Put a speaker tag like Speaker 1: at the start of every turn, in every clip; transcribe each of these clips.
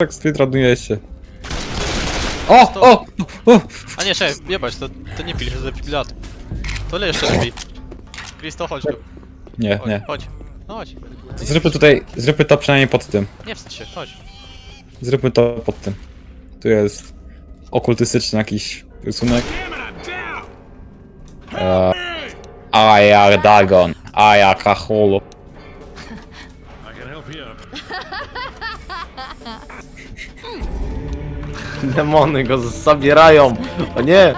Speaker 1: tak speedrunujesz się. O! O! o!
Speaker 2: A nie, czekaj, jebać, to, to nie pil się ze pilat. To jeszcze lepiej. Kristo, chodź tu.
Speaker 1: Nie,
Speaker 2: Chodź,
Speaker 1: nie.
Speaker 2: chodź. No chodź.
Speaker 1: Zróbmy tutaj, zróbmy to przynajmniej pod tym.
Speaker 2: Nie wstydź się, chodź.
Speaker 1: Zróbmy to pod tym. Tu jest okultystyczny jakiś rysunek. E, Aja Dagon, Aja Kahulu.
Speaker 3: Demony go zabierają! O nie!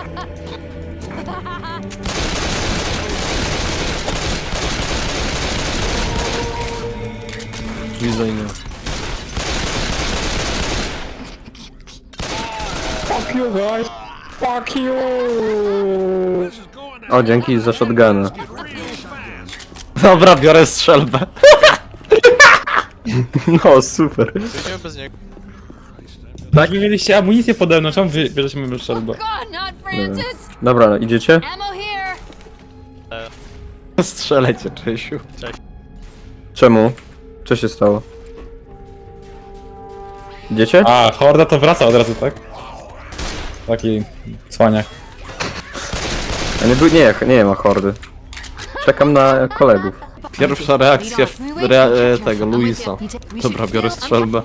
Speaker 3: Widzę nie.
Speaker 1: Fuck you guys! Fuck you!
Speaker 3: O, dzięki za shotguna. Dobra, biorę strzelbę. No, super.
Speaker 2: Wyjdziemy bez niego.
Speaker 1: Tak, mieliście amunicję pode mną, czemu wy bierzecie moją strzelbę?
Speaker 4: God, not Francis!
Speaker 3: Dobra, idziecie?
Speaker 4: Ammo here!
Speaker 3: Strzelecie, Czesiu.
Speaker 2: Cześć.
Speaker 3: Czemu? Co się stało? Idziecie?
Speaker 1: A, horda to wraca od razu, tak? Taki cwaniak.
Speaker 3: A nie, by- nie, nie ma hordy. Czekam na kolegów. Pierwsza reakcja w, rea, e, tego, Luisa. Dobra, biorę strzelbę.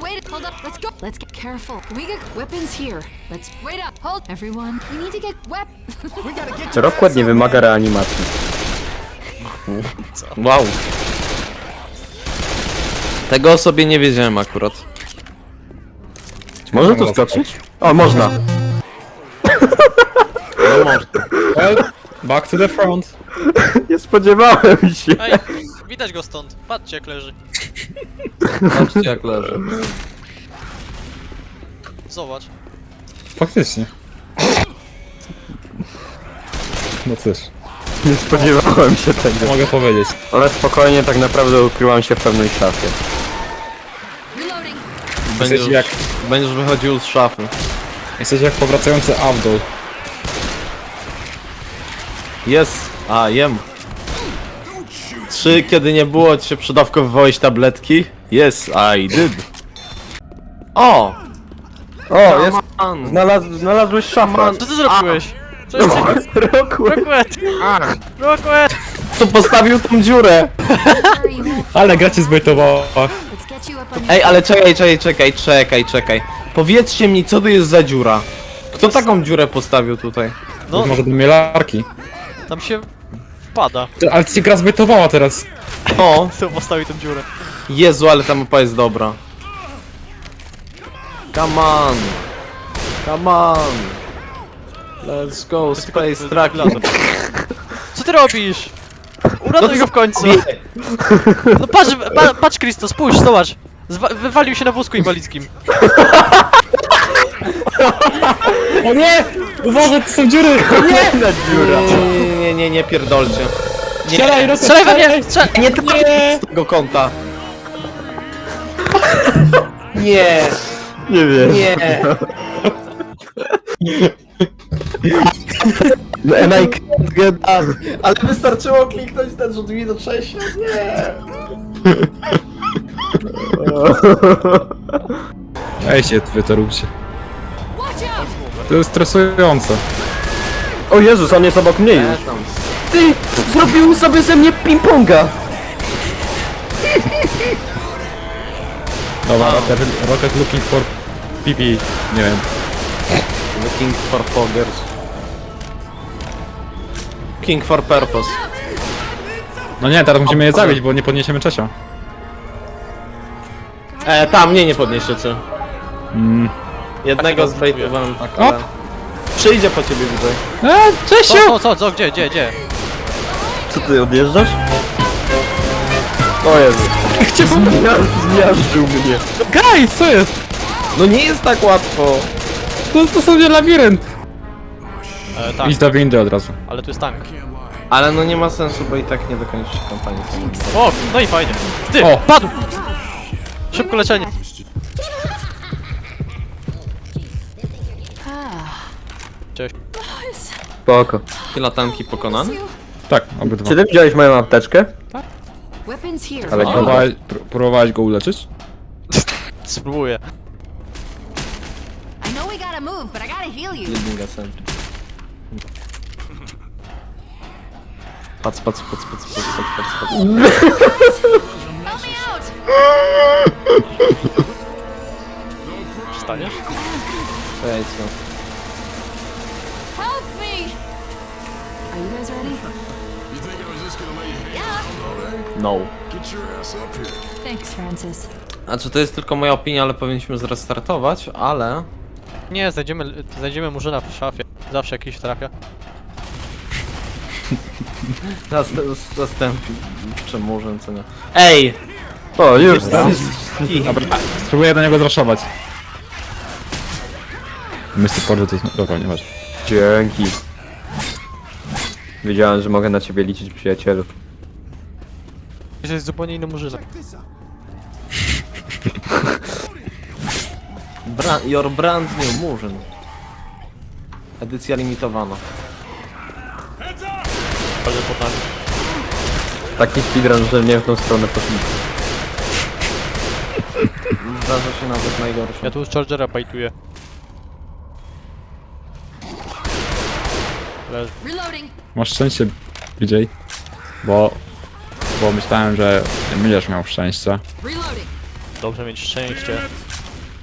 Speaker 4: Let's get careful. We get weapons here? Let's wait up. Hold, everyone. We need to get wep.
Speaker 3: Rokład nie wymaga reanimacji. Wow. Tego o sobie nie wiedziałem akurat. Można tu skoczyć? O, można. No można.
Speaker 1: Well, back to the front.
Speaker 3: Nie spodziewałem się.
Speaker 2: Ej, widać go stąd. Patrzcie jak leży.
Speaker 3: Patrzcie jak leży.
Speaker 2: Zobacz.
Speaker 1: Faktycznie. No cóż,
Speaker 3: Nie spodziewałem się tego.
Speaker 1: co mogę powiedzieć?
Speaker 3: Ale spokojnie, tak naprawdę ukryłam się w pewnej szafie.
Speaker 4: Reloading.
Speaker 1: Jesteś jak,
Speaker 3: będziesz wychodził z szafy.
Speaker 1: jesteś jak powracający Abdul.
Speaker 3: Jest. A, jem. Trzy, kiedy nie było, ci się przydawkowywałeś tabletki? Yes, I did. O! O, jest. Znalaz, znalazłeś szafę.
Speaker 2: Co ty zrobiłeś? Co. Rocket! Rocket!
Speaker 3: To postawił tą dziurę.
Speaker 1: Ale gra cię zbejtowała.
Speaker 3: Ej, ale czekaj, czekaj, czekaj, czekaj, czekaj. Powiedzcie mi, co to jest za dziura? Kto taką dziurę postawił tutaj?
Speaker 2: No,
Speaker 1: Może do mielarki.
Speaker 2: tam się wpada.
Speaker 1: Ty, Ale cię gra zbejtowała teraz.
Speaker 3: O,
Speaker 2: Kto postawił tą dziurę?
Speaker 3: Jezu, ale ta mapa jest dobra. Come on. Come on. Let's go, space tracking.
Speaker 2: Co ty robisz? Uratuj go w końcu! No patrz, pa, patrz Kristo, spójrz, zobacz! Zwa wywalił się na wózku inwalidzkim.
Speaker 1: O nie! Uważaj, to są dziury!
Speaker 3: Nie, dziura. Nie, nie, nie, nie pierdolcie.
Speaker 1: Strzelaj, Rocket,
Speaker 2: Strzelaj we mnie! Strzelaj!
Speaker 3: Nie trafię z tego kąta. Nie. Nie wiem. Nie. And I can't get up. Ale wystarczyło kliknąć ten rzut do Czesia. Nie.
Speaker 1: Ej się, wy to róbcie. To jest stresujące.
Speaker 3: O Jezus, on jest obok mnie już. Ty, zrobił sobie ze mnie ping-ponga.
Speaker 1: Dobra, Rocket, Rocket looking for PP. Nie wiem.
Speaker 3: Looking for poggers. King for purpose.
Speaker 1: No nie, teraz musimy je zabić, bo nie podniesiemy Czesia.
Speaker 3: E, tam, mnie nie podniesiecie.
Speaker 1: Mm.
Speaker 3: Jednego zbejtowałem tak,
Speaker 1: O!
Speaker 3: ale... Przyjdzie po ciebie widzę.
Speaker 1: Eee, Czesiu!
Speaker 2: Co, co, co, co, gdzie, gdzie, gdzie?
Speaker 3: Co ty, odjeżdżasz? O Jezu.
Speaker 1: Gdzie
Speaker 3: Zmiażdżył mnie.
Speaker 1: Guys, co jest?
Speaker 3: No nie jest tak łatwo.
Speaker 1: To, to sobie labirynt.
Speaker 2: E, tak,
Speaker 1: Idź do windy od razu.
Speaker 2: ale tu jest tank.
Speaker 3: Ale no nie ma sensu, bo i tak nie dokończysz kampanii.
Speaker 2: O, no i fajnie. Ty,
Speaker 1: O.
Speaker 2: padł! Szybko leczenie. Cześć.
Speaker 3: Spoko. Latanki pokonane?
Speaker 1: Tak, obydwa.
Speaker 3: Czy ty widziałeś moją apteczkę?
Speaker 4: Weapons here.
Speaker 3: Ale
Speaker 2: O.
Speaker 1: Próbowałeś, pró- próbowałeś go uleczyć?
Speaker 2: Spróbuję.
Speaker 4: know we gotta move, but I gotta heal you.
Speaker 3: Jednym gasem. Patrz, patrz, patrz, patrz, patrz, patrz, patrz, patrz.
Speaker 4: Help me out!
Speaker 2: Wstaniesz?
Speaker 3: No.
Speaker 4: Help me! Are you guys ready?
Speaker 3: No.
Speaker 4: Thanks, Francis.
Speaker 3: Znaczy to jest tylko moja opinia, ale powinniśmy zrestartować, ale...
Speaker 2: Nie, znajdziemy, znajdziemy murzyna w szafie. Zawsze jakiś trafia.
Speaker 3: Zast- Zastępczy murzyn, co nie. Ej!
Speaker 1: O, już,
Speaker 3: tam.
Speaker 1: Dobra, spróbuję do niego zraszować. Mr. Porter to jest... Dobra, nie masz.
Speaker 5: Dzięki. Wiedziałem, że mogę na ciebie liczyć, przyjacielu.
Speaker 2: To jest zupełnie inny murzynek.
Speaker 3: Bra your brand new murzyn. Edycja limitowana.
Speaker 2: Ale potrafi.
Speaker 5: Taki speedrun, że nie w tą stronę poszliśmy.
Speaker 3: Zdarza się nawet najgorsze.
Speaker 2: Ja tu z Chargera bajtuję.
Speaker 4: Reloading.
Speaker 1: Masz szczęście, BJ. Bo... Bo myślałem, że będziesz miał szczęście.
Speaker 4: Reloading.
Speaker 2: Dobrze mieć szczęście,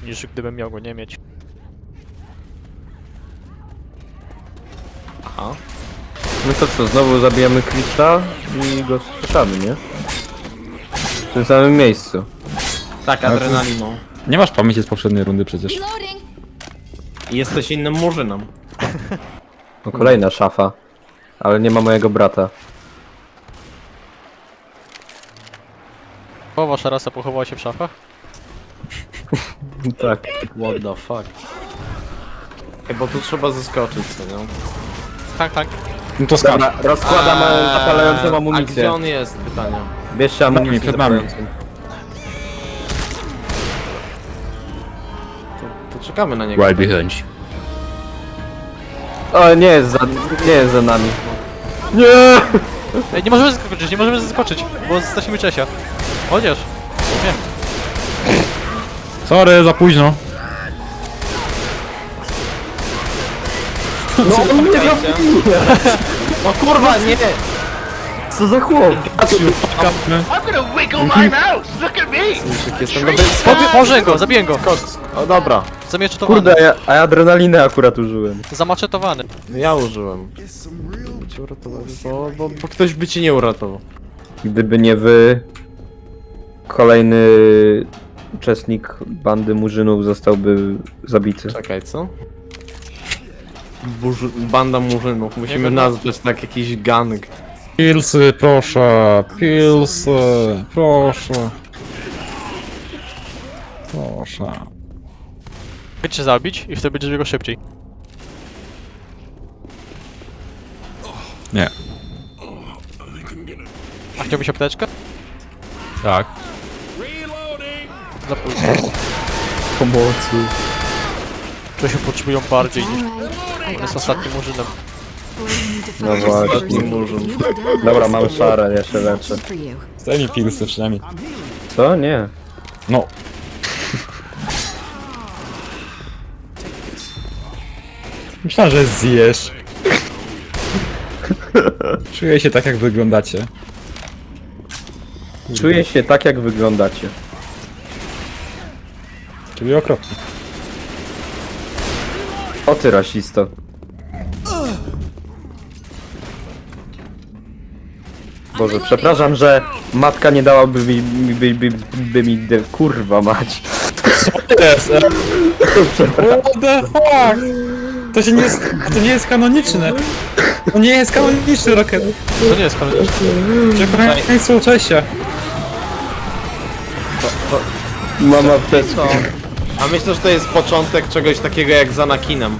Speaker 2: niż gdybym miał go nie mieć.
Speaker 3: Aha.
Speaker 5: No to co, znowu zabijamy Krista i go słyszamy, nie? W tym samym miejscu.
Speaker 3: Tak, adrenaliną.
Speaker 1: Nie masz pamięci z poprzedniej rundy przecież.
Speaker 4: Reloading.
Speaker 3: I jesteś innym murzynem.
Speaker 5: No kolejna szafa. Ale nie ma mojego brata.
Speaker 2: O, wasza rasa pochowała się w szafach?
Speaker 5: Tak.
Speaker 3: What the fuck. Ej, bo tu trzeba zaskoczyć, co nie?
Speaker 2: Tak, tak.
Speaker 1: No to skacz.
Speaker 5: Dobra, rozkładam
Speaker 3: Eee,
Speaker 5: zapalającą
Speaker 3: A gdzie
Speaker 5: amunicję.
Speaker 3: on jest? Pytanie.
Speaker 5: Bierzcie amunicję
Speaker 1: przed nami.
Speaker 5: zapalającą.
Speaker 3: To, to czekamy na niego.
Speaker 1: Right behind.
Speaker 5: O, nie jest za, nie jest za nami.
Speaker 2: Ej, nie możemy zaskoczyć, nie możemy zaskoczyć, bo stracimy Czesia. Chociaż. Nie.
Speaker 1: Sorry, za późno.
Speaker 3: No, nie No kurwa, nie!
Speaker 5: Co za chłop?
Speaker 3: Jestem dobry.
Speaker 2: Pobi- Położę go, zabiję go.
Speaker 3: O dobra,
Speaker 2: Zamieczetowany.
Speaker 5: Kurde, ja, a ja adrenalinę akurat użyłem.
Speaker 2: Zamaczetowany.
Speaker 3: ja użyłem. By cię uratował, bo, bo, bo ktoś by cię nie uratował.
Speaker 5: Gdyby nie wy, kolejny uczestnik bandy murzynów zostałby zabity.
Speaker 3: Czekaj, co? Burzy, banda murzynów, musimy nazwać tak jakiś gang.
Speaker 1: Pilsy, proszę. Pilsy, proszę. Proszę.
Speaker 2: Chcę cię zabić i wtedy będziesz biegł szybciej.
Speaker 1: Nie.
Speaker 2: A chciałbyś apteczkę?
Speaker 1: Tak.
Speaker 2: Za późno.
Speaker 5: Pomocy.
Speaker 2: Czesiu potrzebują bardziej niż... On jest ostatnim murzynem.
Speaker 4: To
Speaker 5: No właśnie. Dobra, mam szarę, jeszcze lepsze.
Speaker 4: For you.
Speaker 1: Zdaj mi pilsy przynajmniej.
Speaker 5: Co? Nie.
Speaker 1: No. Myślałem, że zjesz. Czuję się tak, jak wyglądacie.
Speaker 5: Czuję się tak, jak wyglądacie.
Speaker 1: Czyli okropnie.
Speaker 5: O ty rasisto. Boże, przepraszam, że matka nie dałaby mi, mi, by, by, by mi de, kurwa mać.
Speaker 1: Yes, e, What the fuck? To się nie jest, to nie jest kanoniczne. To nie jest kanoniczny Rocket.
Speaker 2: To nie jest kanoniczne.
Speaker 1: Przekrojeństwo Czesia.
Speaker 5: Mama wtedy.
Speaker 3: Co? A myślę, że to jest początek czegoś takiego jak z Anakinem.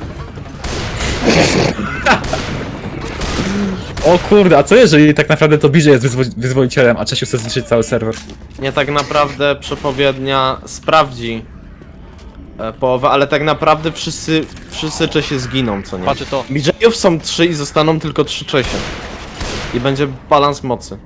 Speaker 1: O kurde, a co jeżeli tak naprawdę to BJ jest wyzwo wyzwolicielem, a Czesiu chce zniszczyć cały serwer?
Speaker 3: Nie tak naprawdę przepowiednia sprawdzi e, połowę, ale tak naprawdę wszyscy, wszyscy Czesi zginą, co nie?
Speaker 2: Patrzcie to.
Speaker 3: BJ-ów są trzy i zostaną tylko trzy Czesie. I będzie balans mocy.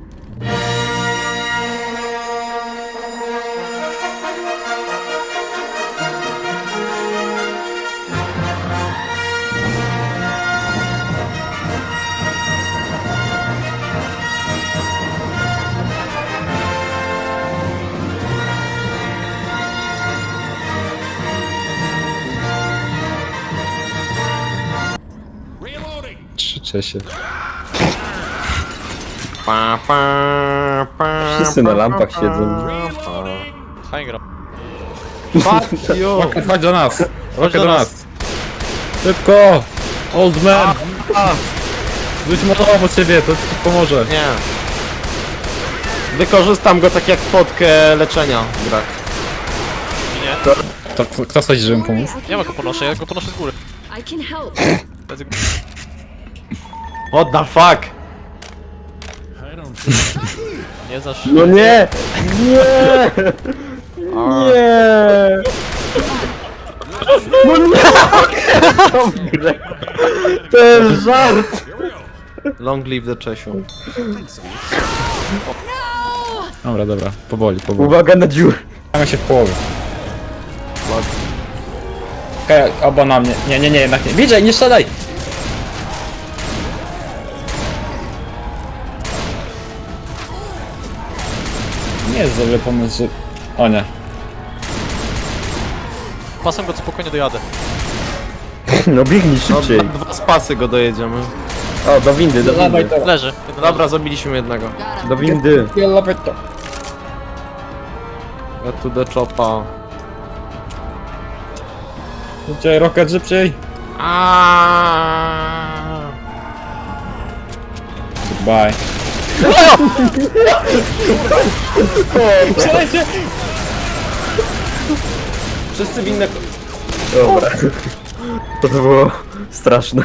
Speaker 1: Cześć.
Speaker 3: Pa, pa, pa,
Speaker 5: Wszyscy na
Speaker 3: pa,
Speaker 5: lampach
Speaker 3: pa,
Speaker 5: siedzą.
Speaker 2: Fajnie gra.
Speaker 3: Fuck you!
Speaker 1: Chodź do nas! Chodź
Speaker 2: do
Speaker 1: do
Speaker 2: nas.
Speaker 1: Szybko! Old man! Rzuć molowo od ciebie, to ci pomoże.
Speaker 3: Nie. Wykorzystam go tak jak potkę leczenia w grach.
Speaker 1: To, kto- kto schodzi, żeby mu pomóc?
Speaker 2: Ja go ponoszę, ja go ponoszę z góry.
Speaker 4: I can help.
Speaker 3: What the fuck?
Speaker 2: Nie znasz.
Speaker 5: No nie! Nie! Nie! No nie! To jest żart!
Speaker 3: Long live the Czesiu.
Speaker 1: Dobra, dobra, powoli, powoli.
Speaker 5: Uwaga na dziurę.
Speaker 1: Mamy się w połowie. Okej, oba na mnie. Nie, nie, nie, jednak nie. Widzę, nie strzelaj! Nie jest dobry pomysł, że... O nie.
Speaker 2: Pasem go spokojnie dojadę.
Speaker 5: No biegnij
Speaker 3: No,
Speaker 5: szybciej.
Speaker 3: na dwa spasy go dojedziemy.
Speaker 5: O, do windy, do
Speaker 1: Dawaj
Speaker 5: windy.
Speaker 1: to.
Speaker 2: Leży.
Speaker 3: Dobra, zabiliśmy jednego.
Speaker 5: Do windy.
Speaker 1: Dawaj to.
Speaker 3: Ja tu do chopa.
Speaker 1: Szybciej, rocket, szybciej!
Speaker 3: Aaaa.
Speaker 1: Goodbye.
Speaker 3: Wszyscy w inne...
Speaker 5: Dobra. To było straszne.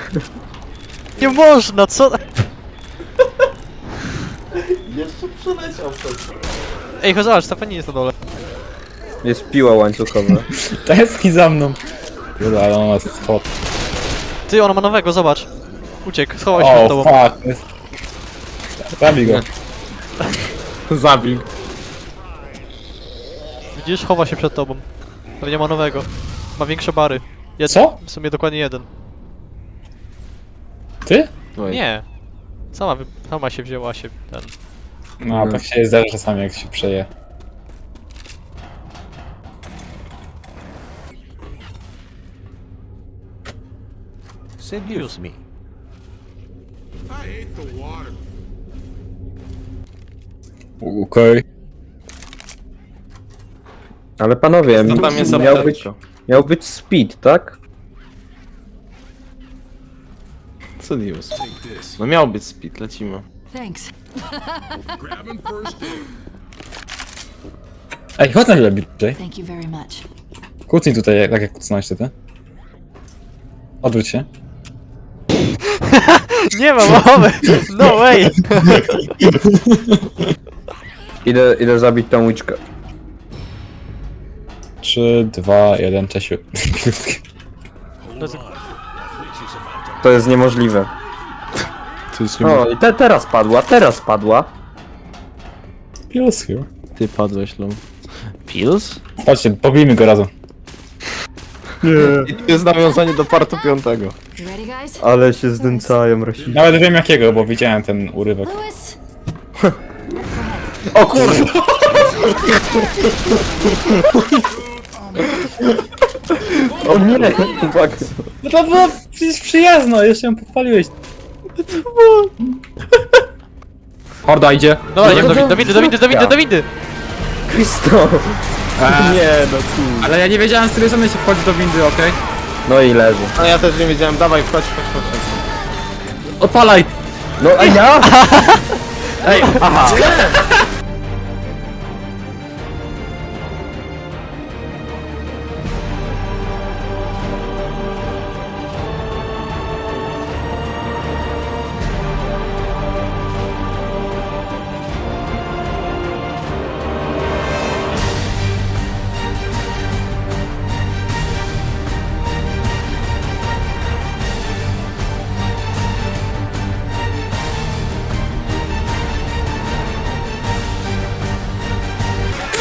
Speaker 2: Nie można, co?
Speaker 3: Jeszcze przeleciał przez...
Speaker 2: Ej, chodź, zobacz, ta nie jest na dole.
Speaker 5: Jest piła łańcuchowa.
Speaker 1: Teski za mną. Dobra, ale ona jest hot.
Speaker 2: Ty, ona ma nowego, zobacz. Uciekł, schował się
Speaker 1: O,
Speaker 2: przed tobą.
Speaker 1: fuck. Zabij go.
Speaker 3: Zabił.
Speaker 2: Widzisz, chowa się przed tobą. Pewnie ma nowego. Ma większe bary. Jed...
Speaker 1: Co?
Speaker 2: W sumie dokładnie jeden.
Speaker 1: Ty?
Speaker 3: Oj.
Speaker 2: Nie. Sama, wy... sama się wzięła się ten.
Speaker 1: No, tak się zdarza czasami, jak się przeje.
Speaker 2: Seduce me.
Speaker 6: I hate the water.
Speaker 1: Okej.
Speaker 5: Ale panowie,
Speaker 3: No tam jest
Speaker 5: miał być,
Speaker 3: apteczka.
Speaker 5: miał być speed, tak?
Speaker 3: Co news? No miał być speed, lecimy.
Speaker 4: Thanks.
Speaker 1: Ej, chodź na chwilę bliżej.
Speaker 4: Thank you very much.
Speaker 1: Kucnij tutaj, jak- tak jak kucnąłeś ty. Odwróć się.
Speaker 2: Nie ma mowy! No way!
Speaker 5: Idę, idę zabić tą łyczkę.
Speaker 1: 3, 2, 1, Czesiu.
Speaker 5: To jest niemożliwe.
Speaker 1: To jest
Speaker 5: O, i te, teraz padła, teraz padła.
Speaker 1: Pills here.
Speaker 3: Ty padłeś, Lum. Pills?
Speaker 1: Chodźcie, pobijmy go razem.
Speaker 3: I to jest nawiązanie do partu piątego.
Speaker 4: You ready, guys?
Speaker 5: Ale się znęcają rasi.
Speaker 1: Nawet wiem jakiego, bo widziałem ten urywek.
Speaker 4: Lewis!
Speaker 3: O kurde!
Speaker 5: O nie! Uwaga.
Speaker 1: No to było przecież przyjazno, jeszcze ją pochwaliłeś. Horda idzie.
Speaker 2: Dobra, idziemy do, do windy, do windy, do windy, do windy!
Speaker 5: Kristo!
Speaker 1: Eee,
Speaker 5: Nie, no tu.
Speaker 1: ale ja nie wiedziałem z której strony się wchodzi do windy, okej?
Speaker 5: No i leży.
Speaker 3: No ja też nie wiedziałem, dawaj, wchodź, wchodź, wchodź. wchodź.
Speaker 1: Odpalaj!
Speaker 5: No a ja?
Speaker 1: Ej, aha!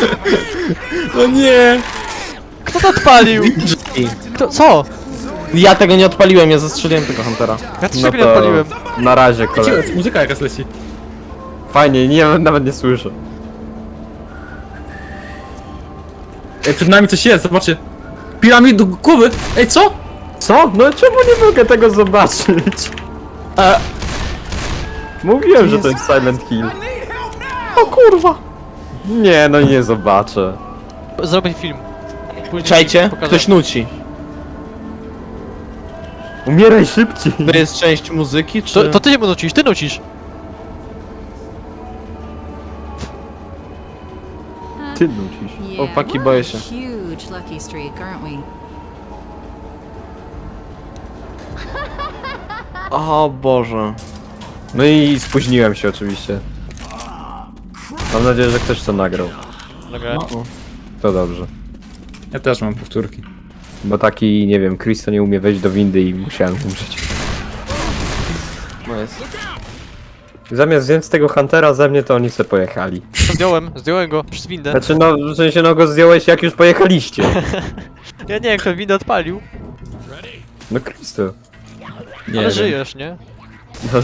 Speaker 1: No nie!
Speaker 2: Kto to odpalił? Kto, co?
Speaker 3: Ja tego nie odpaliłem, ja zastrzeliłem tego Huntera.
Speaker 2: Ja też
Speaker 5: No
Speaker 2: tego nie
Speaker 5: to
Speaker 2: odpaliłem.
Speaker 5: na razie kolej.
Speaker 1: Cicho, muzyka jakaś leci.
Speaker 5: Fajnie, nie, nawet nie słyszę.
Speaker 1: Ej, przed nami coś jest, zobaczcie. Piramid do głowy! Ej, co?
Speaker 5: Co? No czemu nie mogę tego zobaczyć? Mówiłem, że to jest Silent Hill. O kurwa! Nie, no nie zobaczę.
Speaker 2: Zrobię film. Później
Speaker 3: Czajcie,
Speaker 2: pokażę.
Speaker 3: ktoś nuci.
Speaker 5: Umieraj szybciej!
Speaker 3: To jest część muzyki, czy...
Speaker 2: To, to ty nie nucisz, ty nucisz.
Speaker 5: Ty nucisz.
Speaker 4: Yeah,
Speaker 3: Chłopaki,
Speaker 4: we're
Speaker 3: boję się.
Speaker 4: a huge lucky streak, aren't we?
Speaker 3: O Boże.
Speaker 5: No i spóźniłem się oczywiście. Mam nadzieję, że ktoś to nagrał.
Speaker 2: Dobra.
Speaker 1: No,
Speaker 5: To dobrze.
Speaker 1: ja też mam powtórki.
Speaker 5: Bo taki, nie wiem, Chris to nie umie wejść do windy i musiałem umrzeć.
Speaker 3: No jest.
Speaker 5: Zamiast wziąć tego Huntera ze mnie, to oni se pojechali.
Speaker 2: Zdjąłem, zdjąłem go przez windę.
Speaker 5: Znaczy, no, w sensie, no go zdjąłeś jak już pojechaliście.
Speaker 2: Ja nie wiem, kto windę odpalił,
Speaker 5: No Chris to.
Speaker 1: Nie
Speaker 2: ale
Speaker 1: wiem.
Speaker 2: żyjesz, nie?
Speaker 5: No,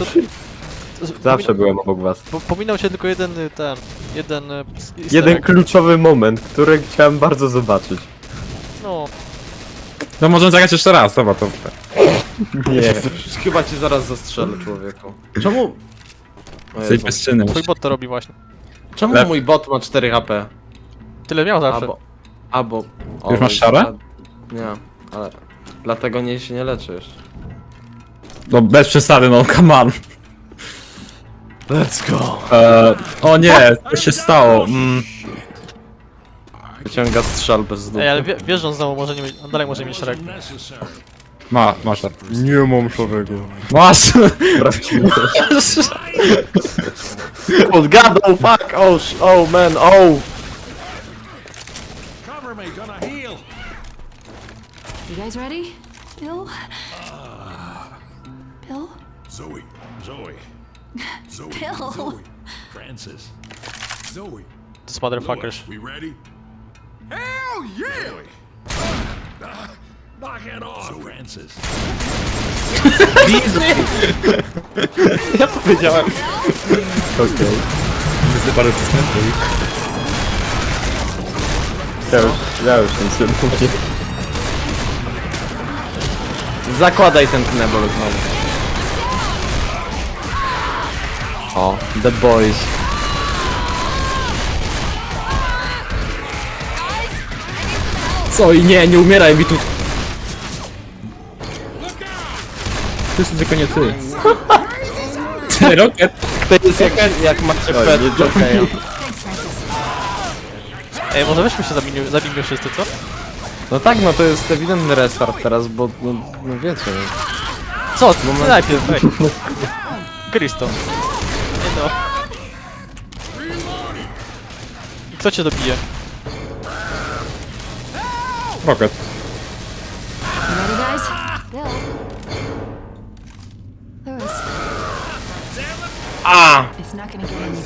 Speaker 5: zawsze
Speaker 2: pomin-
Speaker 5: byłem obok was.
Speaker 2: Po, pominął się tylko jeden y, ten, jeden... y, easter
Speaker 5: Jeden
Speaker 2: egg.
Speaker 5: kluczowy moment, który chciałem bardzo zobaczyć.
Speaker 2: No,
Speaker 1: No możemy zagrać jeszcze raz, dobra, to...
Speaker 5: Nie.
Speaker 3: Chyba cię zaraz zastrzelę, człowieku. Czemu... O
Speaker 1: Jesteś
Speaker 3: Jezu.
Speaker 1: bezczynny.
Speaker 2: twój bot to robi właśnie.
Speaker 3: Czemu
Speaker 1: Lep.
Speaker 3: mój bot ma 4 HP?
Speaker 2: Tyle miał zawsze.
Speaker 3: Albo... Albo... O,
Speaker 1: Już masz
Speaker 3: i-
Speaker 1: szare?
Speaker 3: Nie, ale... Dlatego nie się nie leczy jeszcze.
Speaker 1: No bez przesady, no come on.
Speaker 3: Let's go!
Speaker 1: E, o nie, co się stało? Mm,
Speaker 3: Wyciąga strzał bez dupy.
Speaker 2: Ej, ale wie, wiesz, że on znowu może nie mieć, on dalej może mieć szereg.
Speaker 1: ma, masz.
Speaker 5: Nie mam szorego.
Speaker 1: Masz!
Speaker 3: Oh god, oh fuck, oh, sh- oh man, oh!
Speaker 6: Cover me, gonna heal.
Speaker 4: You guys ready? Bill? Bill?
Speaker 6: Zoe, Zoe, Zoe,
Speaker 4: Bill?
Speaker 6: Zoe, Francis, Zoe.
Speaker 2: This motherfuckers.
Speaker 6: Lois, we ready? Hell yeah! Ah, knock it off, Francis.
Speaker 3: Ja powiedziałem.
Speaker 5: Okej.
Speaker 1: Parę przystępów.
Speaker 5: Ja już, ja już nic nie mówię.
Speaker 3: Zakładaj ten knebel znowu. O, The Boys.
Speaker 1: Co i nie, nie umieraj mi tu. To jest tylko nie ty. Ty, Rocket.
Speaker 3: To jest jak, jak macie pet jokeja.
Speaker 2: Ej, może weźmy się zabijmy, zabijmy wszyscy, co?
Speaker 3: No tak, no to jest ewidentny restart teraz, bo no, no wiecie. No.
Speaker 2: Co? Ty najpierw, ej. Krysto. No. I Kto cię dobije?
Speaker 1: Rocket.
Speaker 4: You ready, guys? Bill? Lewis?
Speaker 3: A!
Speaker 4: It's not gonna get any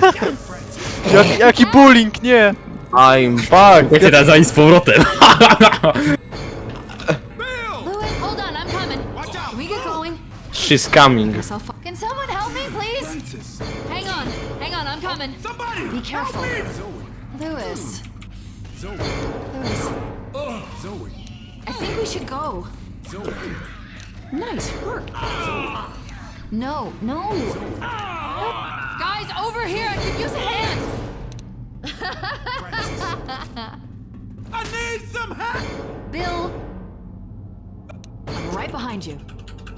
Speaker 4: better.
Speaker 2: Jak, jaki bullying, nie!
Speaker 3: I'm back!
Speaker 1: Się da za z powrotem.
Speaker 3: She's coming.
Speaker 4: Guess I'll fu- Can someone help me, please? Hang on, hang on, I'm coming.
Speaker 6: Somebody!
Speaker 4: Be careful.
Speaker 6: Zoe,
Speaker 4: Lewis.
Speaker 6: Zoe,
Speaker 4: Lewis.
Speaker 6: Zoe,
Speaker 4: I think we should go.
Speaker 6: Zoe.
Speaker 4: Nice work. Ah. No, no. Ah. Guys, over here, I could use a hand.
Speaker 6: I need some help!
Speaker 4: Bill. I'm right behind you.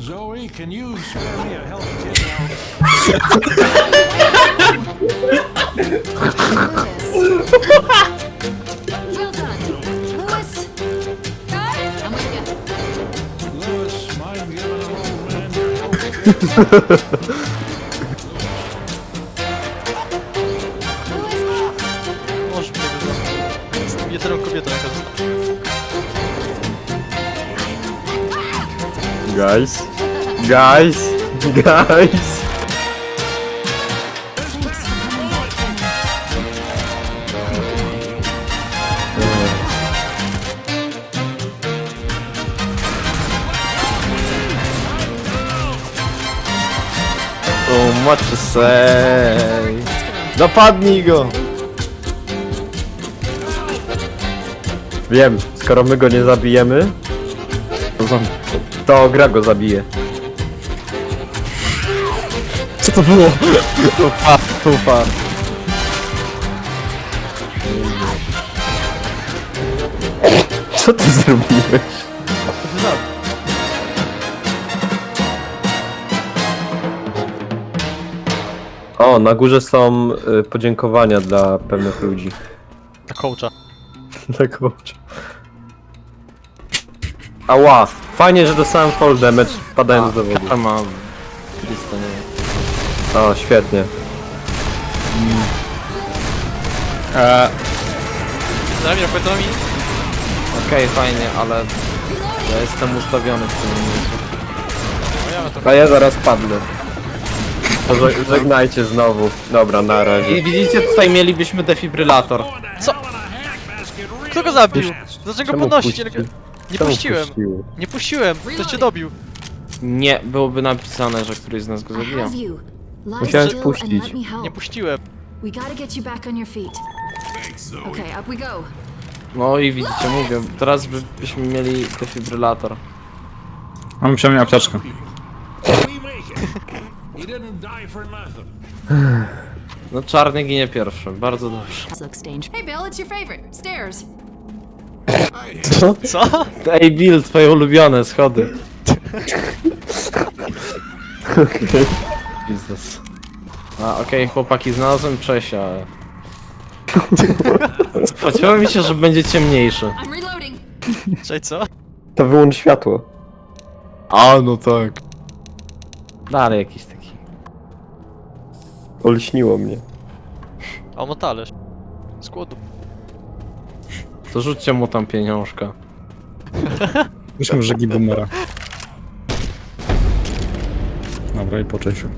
Speaker 6: Zoe, can you spare me a now?
Speaker 4: Lewis. well done. Lewis. Guys, I'm with you.
Speaker 6: Man?
Speaker 4: Lewis.
Speaker 2: Możesz mnie
Speaker 5: Guys. Guys. Guys.
Speaker 3: Oh, what to say? Dopadnij go!
Speaker 5: Wiem, skoro my go nie zabijemy, to gra go zabije.
Speaker 1: to było?
Speaker 3: Tufa, tufa.
Speaker 5: Co ty zrobiłeś? O, na górze są y, podziękowania dla pewnych ludzi.
Speaker 2: Dla coacha.
Speaker 5: Dla coacha. Ała! Fajnie, że dostałem fall damage wpadając do wody.
Speaker 3: Karma. Krista, nie
Speaker 5: O, świetnie.
Speaker 1: Eee,
Speaker 2: Zamir, powiedz mi.
Speaker 3: Okej, fajnie, ale ja jestem ustawiony w tym momencie.
Speaker 2: O, ja to...
Speaker 5: A ja zaraz padnę. To żeg- żegnajcie znowu. Dobra, na
Speaker 3: I
Speaker 5: razie.
Speaker 3: widzicie, tutaj mielibyśmy defibrylator.
Speaker 2: Co? Kto go zabił? Dlaczego
Speaker 5: Czemu
Speaker 2: podnosi? Nie
Speaker 5: Czemu
Speaker 2: puściłem. Nie puściłem. Ktoś cię dobił.
Speaker 3: Nie, byłoby napisane, że któryś z nas go
Speaker 4: I
Speaker 3: zabija.
Speaker 4: have you. Lie
Speaker 5: Musiałeś
Speaker 4: still
Speaker 5: puścić.
Speaker 4: and let me help.
Speaker 2: Nie puściłem.
Speaker 4: We gotta get you back on your feet. Okay, up we go.
Speaker 3: No i widzicie, mówię, teraz by, byśmy mieli defibrylator.
Speaker 1: mamy przynajmniej apteczkę.
Speaker 6: We make it. He didn't die for nothing.
Speaker 3: No czarny ginie pierwszy, bardzo dobrze.
Speaker 4: This looks dangerous. Hey, Bill, it's your favorite. Stairs.
Speaker 2: Co?
Speaker 3: Ej Bill, twoje ulubione schody. Jezus. A okej, chłopaki, znalazłem Czesia. Spodziewa mi się, że będzie ciemniejszy.
Speaker 4: I'm reloading.
Speaker 2: Cześć, co?
Speaker 5: To wyłącz światło.
Speaker 3: A, no tak. Dalej jakiś taki.
Speaker 5: Olśniło mnie.
Speaker 2: A on ma talerz. Z głodu.
Speaker 3: To rzućcie mu tam pieniążka.
Speaker 1: Już może boomera. Dobra, i po Czesiu.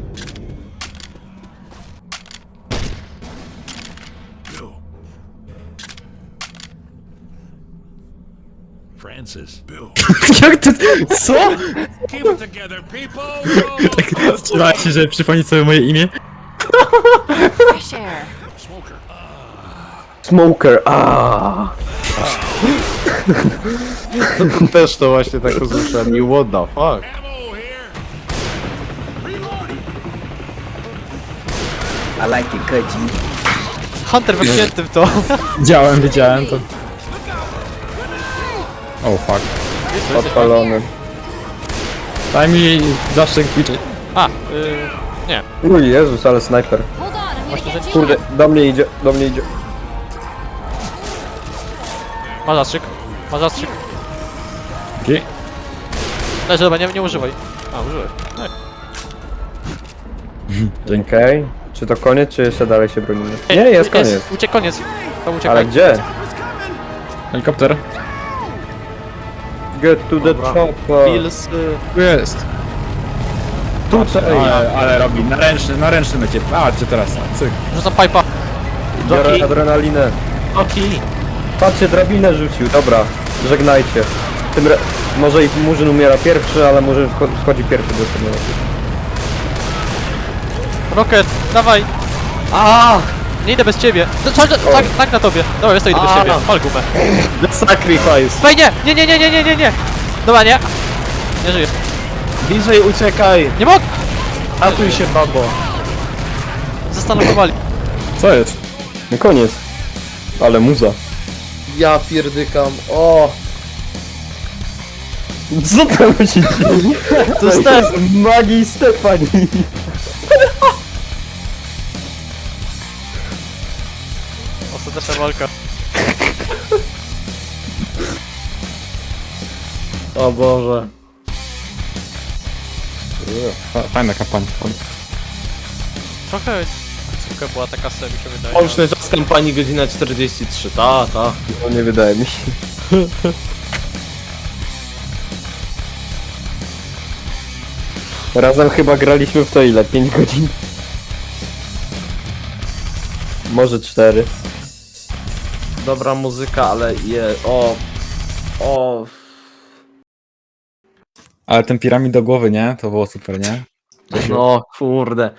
Speaker 6: Francis. Bill.
Speaker 1: Jak ty... Co?
Speaker 6: Keep it together, people. Go.
Speaker 1: Strzelałem się, żeby przypomnieć sobie moje imię.
Speaker 4: Fresh air.
Speaker 6: Smoker.
Speaker 5: Smoker, a.
Speaker 3: Też to właśnie tak usłyszałem i what the fuck.
Speaker 6: Ammo here. Reloading.
Speaker 2: Hunter wepchnięty w to.
Speaker 1: Widziałem, widziałem to. O oh, fuck.
Speaker 5: Odpalony.
Speaker 1: Daj mi zaszczyt kwiczy.
Speaker 2: A, yy, nie.
Speaker 5: Uj, Jezus, ale snajper.
Speaker 4: Hold on, I'm gonna get you.
Speaker 5: Kurde, do mnie idzie, do mnie idzie.
Speaker 2: Ma zastrzyk. Ma zastrzyk.
Speaker 1: Dzięki.
Speaker 2: Leży, dobra, nie, nie używaj. A, użyłeś. No.
Speaker 5: Okej. Czy to koniec, czy jeszcze dalej się bronimy? Nie, jest koniec.
Speaker 2: Uciek, koniec. Tam uciekaj.
Speaker 5: Ale gdzie?
Speaker 1: Helikopter.
Speaker 5: Get to the
Speaker 3: Dobra.
Speaker 5: chopper.
Speaker 3: Y,
Speaker 1: Tu jest.
Speaker 5: Tutaj.
Speaker 1: Ale, ale robi na ręczny, na ręczny mycie. A, gdzie teraz? Cyk.
Speaker 2: Rzucam pipa.
Speaker 5: Biorę
Speaker 3: Doki.
Speaker 5: adrenalinę.
Speaker 3: oki.
Speaker 5: Patrzcie, drabinę rzucił, dobra, żegnajcie. Tym. Może i Murzyn umiera pierwszy, ale Murzyn wchodzi pierwszy do samolotu.
Speaker 2: Rocket, dawaj!
Speaker 3: Aaa!
Speaker 2: Nie idę bez ciebie! No, tak, tak na tobie! Dobra, ja stoi idę bez ciebie, pal gumę.
Speaker 3: The sacrifice!
Speaker 2: Wej, nie! Nie, nie, nie, nie, nie, nie, nie! Dobra, nie! Nie żyjesz.
Speaker 3: Bliżej uciekaj!
Speaker 2: Nie mogę!
Speaker 3: Ratuj się, babo!
Speaker 2: Zastanowowali.
Speaker 1: Co jest?
Speaker 5: Nie koniec. Ale muza.
Speaker 3: Ja pierdykam. O,
Speaker 5: Co tam się dzieje?
Speaker 2: To jest ten.
Speaker 5: Magii Stefani.
Speaker 2: Ostateczna walka.
Speaker 3: o Boże.
Speaker 1: Fa- Fajna kampania.
Speaker 2: Trochę suka była taka sobie, mi się wydaje.
Speaker 3: Łączny czas kampanii godzina 43. Ta, ta.
Speaker 5: No nie wydaje mi się. Razem chyba graliśmy w to ile? 5 godzin? Może 4.
Speaker 3: Dobra muzyka, ale je. O. O.
Speaker 1: Ale ten piramid do głowy, nie? To było super, nie?
Speaker 3: No kurde.